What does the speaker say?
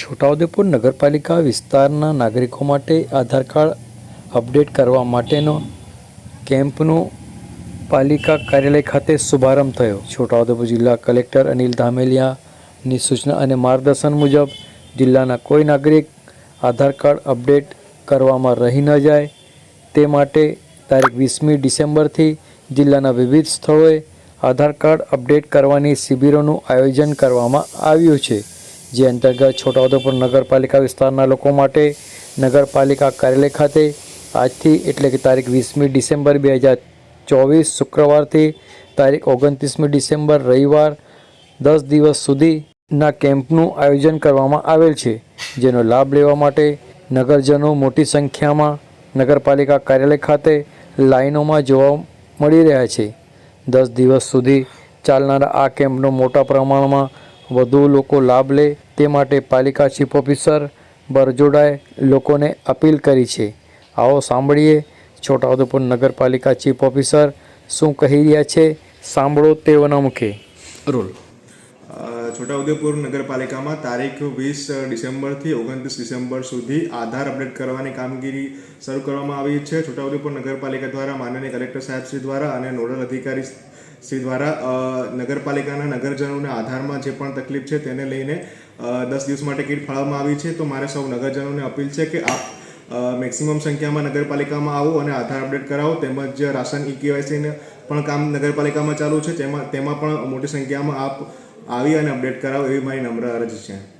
છોટાઉદેપુર નગરપાલિકા વિસ્તારના નાગરિકો માટે આધાર કાર્ડ અપડેટ કરવા માટેનો કેમ્પનો પાલિકા કાર્યાલય ખાતે શુભારંભ થયો. છોટાઉદેપુર જિલ્લા કલેક્ટર અનિલ ધામેલિયાની સૂચના અને માર્ગદર્શન મુજબ જિલ્લાના કોઈ નાગરિક આધાર કાર્ડ અપડેટ કરવામાં રહી ન જાય તે માટે તારીખ વીસમી ડિસેમ્બરથી જિલ્લાના વિવિધ સ્થળોએ આધાર કાર્ડ અપડેટ કરવાની શિબિરોનું આયોજન કરવામાં આવ્યું છે. જે અંતર્ગત છોટાઉદેપુર નગરપાલિકા વિસ્તારના લોકો માટે નગરપાલિકા કાર્યાલય ખાતે આજથી એટલે કે તારીખ વીસમી ડિસેમ્બર બે હજાર ચોવીસ શુક્રવારથી તારીખ ઓગણત્રીસમી ડિસેમ્બર રવિવાર દસ દિવસ સુધીના કેમ્પનું આયોજન કરવામાં આવેલ છે, જેનો લાભ લેવા માટે નગરજનો મોટી સંખ્યામાં નગરપાલિકા કાર્યાલય ખાતે લાઈનોમાં જોવા મળી રહ્યા છે. દસ દિવસ સુધી ચાલનારા આ કેમ્પનો મોટા પ્રમાણમાં વધુ લોકો લાભ લે તે માટે પાલિકા ચીફ ઓફિસર બરજોડાએ લોકોને અપીલ કરી છે. આવો સાંભળીએ છોટાઉદેપુર નગરપાલિકા ચીફ ઓફિસર શું કહી રહ્યા છે. સાંભળો તેઓના મુખે. રોલ છોટાઉદેપુર નગરપાલિકામાં તારીખ વીસ ડિસેમ્બરથી ઓગણત્રીસ ડિસેમ્બર સુધી આધાર અપડેટ કરવાની કામગીરી શરૂ કરવામાં આવી છે. છોટાઉદેપુર નગરપાલિકા દ્વારા માનનીય કલેક્ટર સાહેબ શ્રી દ્વારા અને નોડલ અધિકારી શ્રી દ્વારા નગરપાલિકાના નગરજનોને આધારમાં જે પણ તકલીફ છે તેને લઈને દસ દિવસ માટે કીટ ફાળવવામાં આવી છે. તો મારે સૌ નગરજનોને અપીલ છે કે આપ મેક્સિમમ સંખ્યામાં નગરપાલિકામાં આવો અને આધાર અપડેટ કરાવો. તેમજ રાશન ઈ કેવાયસીને પણ કામ નગરપાલિકામાં ચાલુ છે. તેમાં તેમાં પણ મોટી સંખ્યામાં આપ આવી અને અપડેટ કરાવો એવી મારી નમ્ર અરજ છે.